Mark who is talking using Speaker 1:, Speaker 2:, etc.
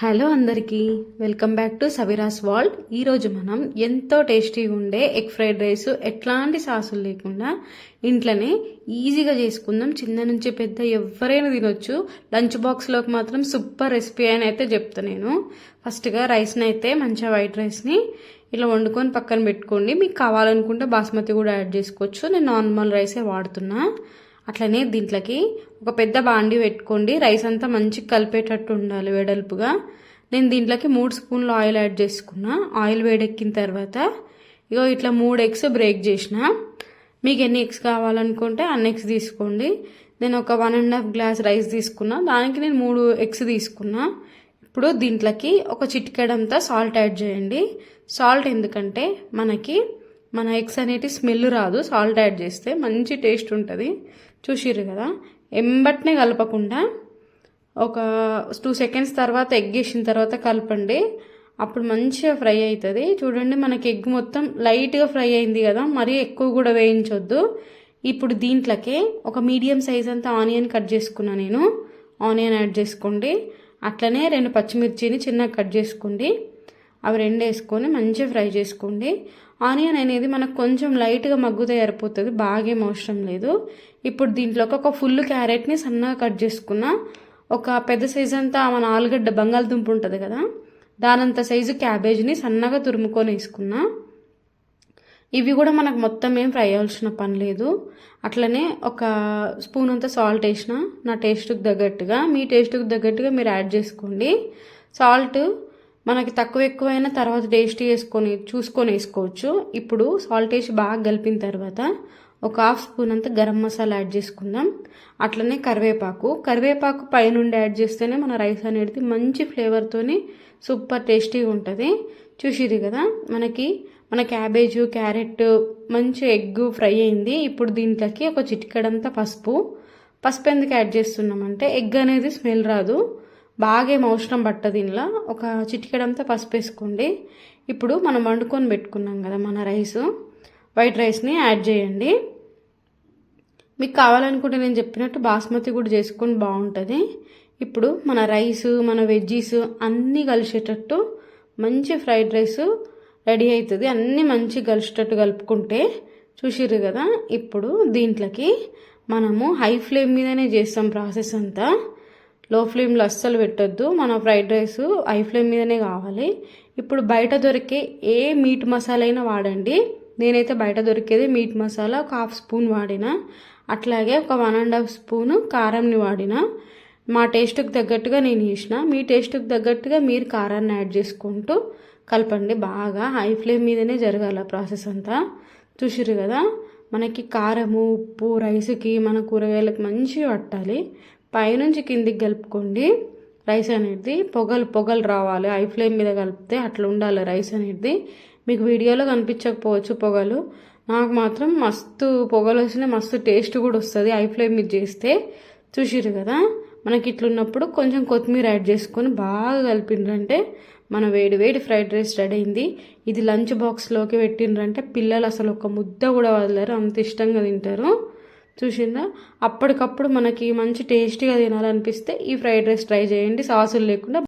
Speaker 1: Hello అందరికీ. Welcome back to Savira's world ఈరోజు మనం ఎంతో టేస్టీగా ఉండే ఎగ్ ఫ్రైడ్ రైస్ ఎట్లాంటి సాసులు లేకుండా ఇంట్లోనే ఈజీగా చేసుకుందాం. చిన్న నుంచి పెద్ద ఎవరైనా తినొచ్చు. లంచ్ బాక్స్లోకి మాత్రం సూపర్ రెసిపీ అని అయితే చెప్తా నేను. ఫస్ట్గా రైస్ని అయితే మంచిగా వైట్ రైస్ని ఇలా వండుకొని పక్కన పెట్టుకోండి. మీకు కావాలనుకుంటే బాస్మతి కూడా యాడ్ చేసుకోవచ్చు. నేను నార్మల్ రైసే వాడుతున్నా. అట్లనే దీంట్లోకి ఒక పెద్ద బాండి పెట్టుకోండి. రైస్ అంతా మంచిగా కలిపేటట్టు ఉండాలి వెడల్పుగా. నేను దీంట్లోకి మూడు స్పూన్లు ఆయిల్ యాడ్ చేసుకున్నా. ఆయిల్ వేడెక్కిన తర్వాత ఇగో ఇట్లా మూడు ఎగ్స్ బ్రేక్ చేసిన. మీకు ఎన్ని ఎగ్స్ కావాలనుకుంటే అన్ని ఎగ్స్ తీసుకోండి. నేను ఒక one and half glass rice తీసుకున్నా. దానికి నేను మూడు ఎగ్స్ తీసుకున్నా. ఇప్పుడు దీంట్లోకి ఒక చిటికెడంతా సాల్ట్ యాడ్ చేయండి. సాల్ట్ ఎందుకంటే మనకి మన ఎగ్స్ అనేటి స్మెల్ రాదు సాల్ట్ యాడ్ చేస్తే మంచి టేస్ట్ ఉంటుంది. చూసిర్రు కదా? ఎంబట్నే కలపకుండా ఒక టూ సెకండ్స్ తర్వాత ఎగ్ వేసిన తర్వాత కలపండి. అప్పుడు మంచిగా ఫ్రై అవుతుంది చూడండి మనకి ఎగ్ మొత్తం లైట్గా ఫ్రై అయింది కదా? మరీ ఎక్కువ కూడా వేయించొద్దు. ఇప్పుడు దీంట్లోకే ఒక మీడియం సైజ్ అంతా ఆనియన్ కట్ చేసుకున్నా నేను. ఆనియన్ యాడ్ చేసుకోండి. అట్లనే రెండు పచ్చిమిర్చిని చిన్నగా కట్ చేసుకోండి. అవి రెండు వేసుకొని మంచిగా ఫ్రై చేసుకోండి. ఆనియన్ అనేది మనకు కొంచెం లైట్గా మగ్గుతే సరిపోతుంది. బాగేం అవసరం లేదు. ఇప్పుడు దీంట్లోకి ఒక ఫుల్ క్యారెట్ని సన్నగా కట్ చేసుకున్న ఒక పెద్ద సైజ్ అంతా మన ఆలుగడ్డ బంగాళదుంప ఉంటుంది కదా? దానంత సైజు క్యాబేజ్ని సన్నగా తురుముకొని వేసుకున్నా. ఇవి కూడా మనకు మొత్తం ఏం ఫ్రై అవ్వాల్సిన పని లేదు. అట్లనే ఒక స్పూన్ అంతా సాల్ట్ వేసిన. నా టేస్ట్కి తగ్గట్టుగా మీ టేస్ట్కి తగ్గట్టుగా మీరు యాడ్ చేసుకోండి. సాల్ట్ మనకి తక్కువ ఎక్కువైనా తర్వాత టేస్ట్ వేసుకొని చూసుకొని వేసుకోవచ్చు. ఇప్పుడు సాల్ట్ వేసి బాగా కలిపిన తర్వాత ఒక హాఫ్ స్పూన్ అంతా గరం మసాలా యాడ్ చేసుకుందాం. అట్లనే కరివేపాకు. కరివేపాకు పైనుండి యాడ్ చేస్తేనే మన రైస్ అనేది మంచి ఫ్లేవర్తోని సూపర్ టేస్టీగా ఉంటుంది. చూసిరు కదా మనకి మన క్యాబేజు క్యారెట్ మంచి ఎగ్ ఫ్రై అయింది. ఇప్పుడు దీంట్లోకి ఒక చిటికడంతా పసుపు. పసుపు ఎందుకు యాడ్ చేస్తున్నామంటే ఎగ్ అనేది స్మెల్ రాదు. బాగా ఏం అవసరం పట్టదు ఇంట్లో ఒక చిటికెడంతా పసుపు వేసుకోండి. ఇప్పుడు మనం వండుకొని పెట్టుకున్నాం కదా మన రైస్. వైట్ రైస్ని యాడ్ చేయండి. మీకు కావాలనుకుంటే నేను చెప్పినట్టు బాస్మతి కూడా చేసుకొని బాగుంటుంది. ఇప్పుడు మన రైస్ మన వెజ్జీస్ అన్నీ కలిసేటట్టు మంచి ఫ్రైడ్ రైస్ రెడీ అవుతుంది అన్నీ మంచి కలిసేటట్టు కలుపుకుంటే చూసిర్రు కదా. ఇప్పుడు దీంట్లోకి మనము హై ఫ్లేమ్ మీదనే చేస్తాం ప్రాసెస్ అంతా. లో ఫ్లేమ్లో అస్సలు పెట్టొద్దు. మన ఫ్రైడ్ రైస్ హై ఫ్లేమ్ మీదనే కావాలి. ఇప్పుడు బయట దొరికే ఏ మీట్ మసాలా అయినా వాడండి. నేనైతే బయట దొరికేది మీట్ మసాలా ఒక హాఫ్ స్పూన్ వాడిన. అట్లాగే ఒక వన్ అండ్ హాఫ్ స్పూన్ కారంని వాడిన. మా టేస్ట్కి తగ్గట్టుగా నేను వేసిన మీ టేస్ట్కి తగ్గట్టుగా మీరు కారాన్ని యాడ్ చేసుకుంటూ కలపండి. బాగా హై ఫ్లేమ్ మీదనే జరగాల ప్రాసెస్ అంతా. చూసిరు కదా? మనకి కారము ఉప్పు రైస్కి మన కూరగాయలకు మంచిగా పట్టాలి. పైనుంచి కిందికి కలుపుకోండి. రైస్ అనేది పొగలు పొగలు రావాలి. హై ఫ్లేమ్ మీద కలిపితే అట్లా ఉండాలి రైస్ అనేది. మీకు వీడియోలో కనిపించకపోవచ్చు పొగలు. నాకు మాత్రం మస్తు పొగలు వచ్చినాయి మస్తు టేస్ట్ కూడా వస్తుంది. హై ఫ్లేమ్ మీద చేస్తే చూసిరు కదా? మనకి ఇట్లున్నప్పుడు కొంచెం కొత్తిమీర యాడ్ చేసుకొని బాగా కలిపిండ్రంటే మన వేడి వేడి ఫ్రైడ్ రైస్ రెడీ అయింది. ఇది లంచ్ బాక్స్లోకి పెట్టిండ్రంటే పిల్లలు అసలు ఒక ముద్ద కూడా వదలరు అంత ఇష్టంగా తింటారు. చూసిందా అప్పటికప్పుడు మనకి మంచి టేస్టీగా తినాలనిపిస్తే ఈ ఫ్రైడ్ రైస్ ట్రై చేయండి. సాసులు లేకుండా